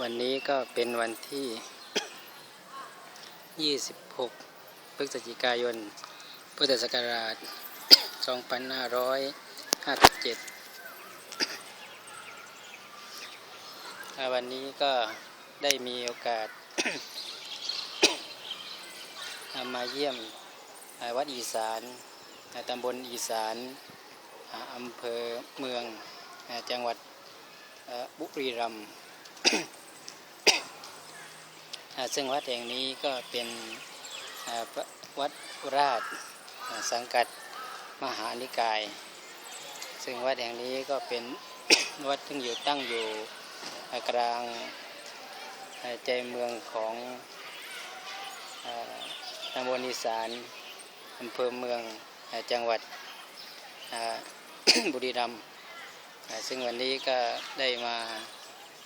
วันนี้ก็เป็นวันที่ 26 พฤศจิกายน พุทธศักราช 2557อ่าวันนี้ก็ได้มีโอกาส มาเยี่ยมวัดอีสานตำบลอีสานอำเภอเมืองจังหวัดบุรีรัมย์ ซึ่งวัดแห่งนี้ก็เป็นวัดราชสังกัดมหานิกาย ซึ่งวัดแห่งนี้ก็เป็นวัดที่อยู่ตั้งอยู่กลางใจเมืองของอ่าตำบลอีสานอำเภอเมืองจังหวัดบุรีรัมย์ซึ่งวันนี้ก็ได้มา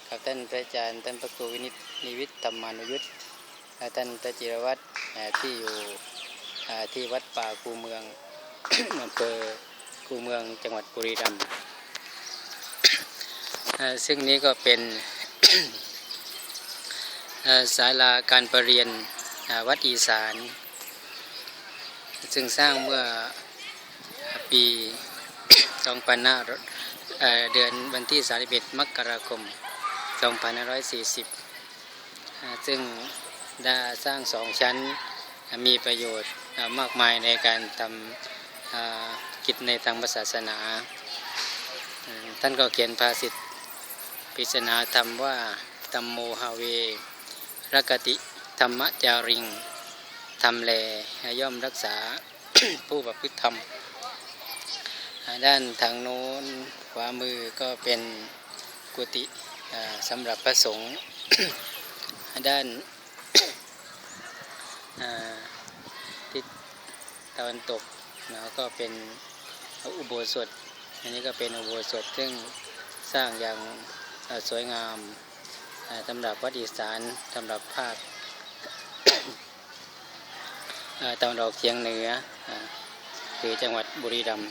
กับท่านพระอาจารย์ท่านพระครูวินิตนิวิตธรรมานุยุทธท่านพระจิรวัตรที่อยู่ที่วัดป่าคูเมืองอำเภอคูเมืองจังหวัดบุรีรัมย์ซึ่งนี้ก็เป็นอ่าศาลาการประเรียนวัดอีสาน ซึ่งสร้างเมื่อปี2500เดือนวันที่ 31 มกราคม 2540อ่าซึ่งได้สร้างสองชั้นมีประโยชน์มากมายในการทำกิจในทางศาสนา ท่านก็เขียนภาษิตปริศนาธรรมว่าตัมโมหาเวรกติธรรมจาริงทำแลย่อมรักษาผู้ประพฤติธรรม ด้านทางโน้นขวามือก็เป็นกุฏิ สำหรับพระสงฆ์ด้านทิศตะวันตกนะก็เป็นอุโบสถ อันนี้ก็เป็นอุโบสถซึ่งสร้างอย่างสวยงามสำหรับวัดอีสานสำหรับภาคตะวันออกเฉียงเหนือคือจังหวัดบุรีรัมย์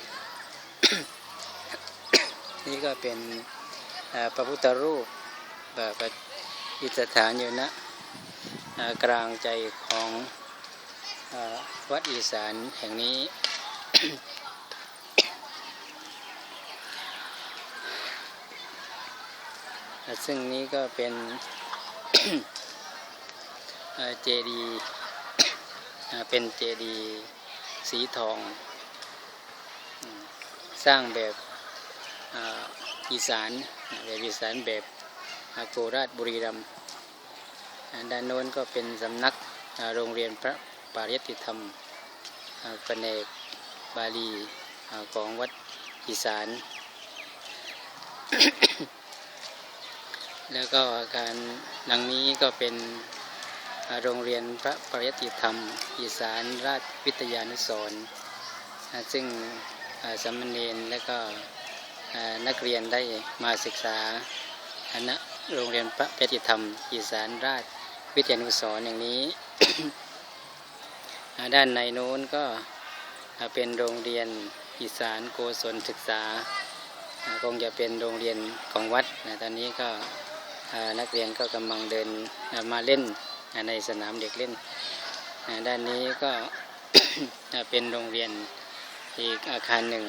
นี่ก็เป็น พระพุทธรูปแบบประดิษฐานอยู่ณอ่ากลางใจของอวัดอีสานแห่งนี้ ซึ่งนี้ก็เป็นเจดีย์เป็นเจดีย์สีทอง สร้างแบบอีสาน แบบอีสานแบบอาโคราชบุรีรัมย์ด้านโน้นก็เป็นสำนักโรงเรียนพระปริยติธรรมแผนกบาลีของวัดอีสาน แล้วก็อาการหลังนี้ก็เป็นโรงเรียนพระปริยติธรรม อีสานราชวิทยานุสรณ์อ่าซึ่งสามเณรและก็ นักเรียนได้มาศึกษาคณะโรงเรียนพระปริยติธรรม อีสานราชวิทยานุสรอย่างนี้ ด้านในโน้นก็เป็นโรงเรียนอีสานโกศลศึกษาคงจะเป็นโรงเรียนของวัดนะตอนนี้ก็นักเรียนก็กำลังเดินมาเล่นในสนามเด็กเล่น ด้านนี้ก็เป็นโรงเรียนอีกอาคารหนึ่ง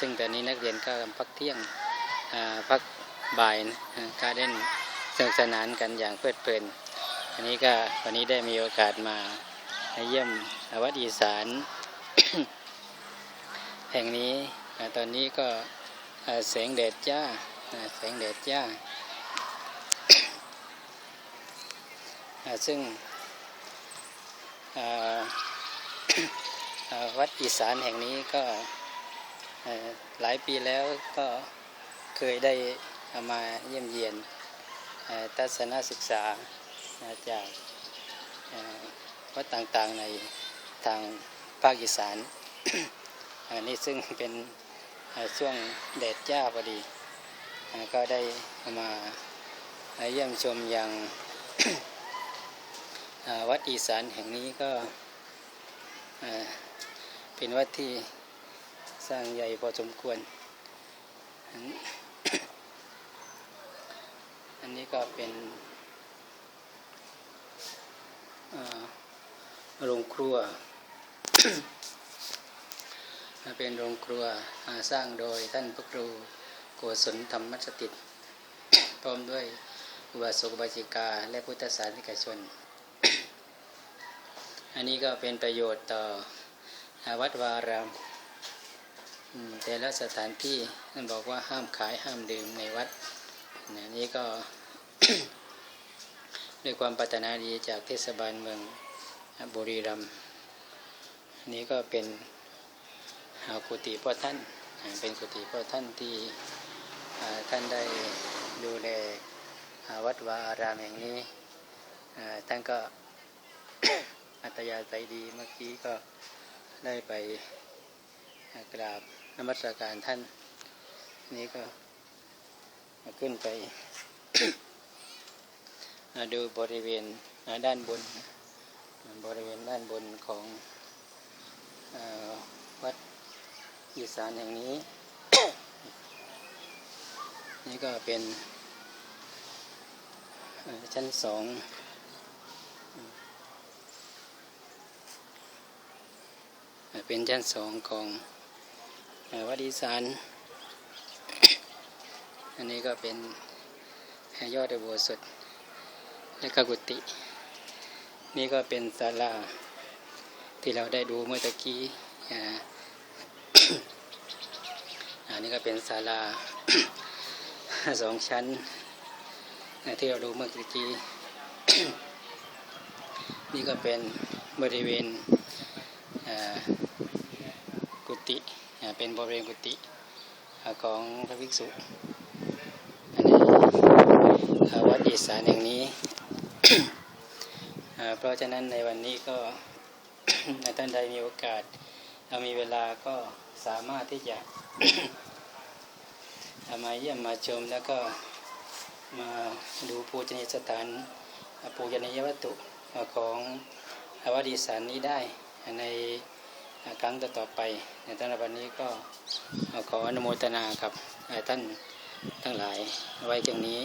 ซึ่งตอนนี้นักเรียนก็พักเที่ยงพักบ่ายนะอ่าก็เล่นสนุกสนานกันอย่างเพลิดเพลินอันนี้ก็วันนี้ได้มีโอกาสมาเยี่ยมวัดอีสาน แห่งนี้ตอนนี้ก็แสงแดดจ้าแสงแดดจ้าซึ่งวัดอีสานแห่งนี้ก็ หลายปีแล้วก็เคยได้เอามาเยี่ยมเยียนทัศนศึกษาจากวัดต่างๆในทางภาคอีสานอันนี้ซึ่งเป็นช่วงแดดจ้าพอดี ก็ได้มาเยี่ยมชมอย่างวัดอีสานแห่งนี้ก็เป็นวัดที่ สร้างใหญ่พอสมควร อันนี้ก็เป็นโรงครัว เป็นโรงครัวสร้างโดยท่านพระครูโกศลธรรมสติตพร้อมด้วยอุบาสกอุบาสิกา และพุทธศาสนิกชน อันนี้ก็เป็นประโยชน์ต่อวัดวารามอืม แต่ละสถานที่ท่านบอกว่าห้ามขายห้ามดื่มในวัดนนี่ก็ด้วยความปรารถนาดีจากเทศบาลเมืองบุรีรัมย์นี้ก็เป็นอ่ากุฏิพ่อท่าน เป็นกุฏิพ่อท่านที่ท่านได้ดูแลวัดวาอารามแห่งนี้ท่านก็อัตยาใจดีเมื่อกี้ก็ได้ไปกราบ นมัสการท่าน นี่ก็ขึ้นไป ดูบริเวณด้านบน บริเวณด้านบนของอวัดอีสานแห่งนี้ นี่ก็เป็นชั้นสองเป็นชั้นสองของ วัดอีสานอันนี้ก็เป็นยอดอุโบสถและก็กุฏินี่ก็เป็นศาลาที่เราได้ดูเมื่อตะกี้อันนี้ก็เป็นศาลาสองชั้นที่เราดูเมื่อตะกี้นี่ก็เป็นบริเวณกุฏิ เป็นบริเวณกุฏิของพระภิกษุอันนี้วัดอีสานแห่งนี้ เพราะฉะนั้นในวันนี้ก็ท่านใดมีโอกาสเรามีเวลาก็สามารถที่จะมาเยี่ยมมาชมแล้วก็มาดูปูชนียสถานปูชนียวัตถุของวัดอีสานนี้ได้ใน ครั้งต่อไปในตอนวันนี้ก็ขออนุโมทนากับท่านทั้งหลายไว้ตรงนี้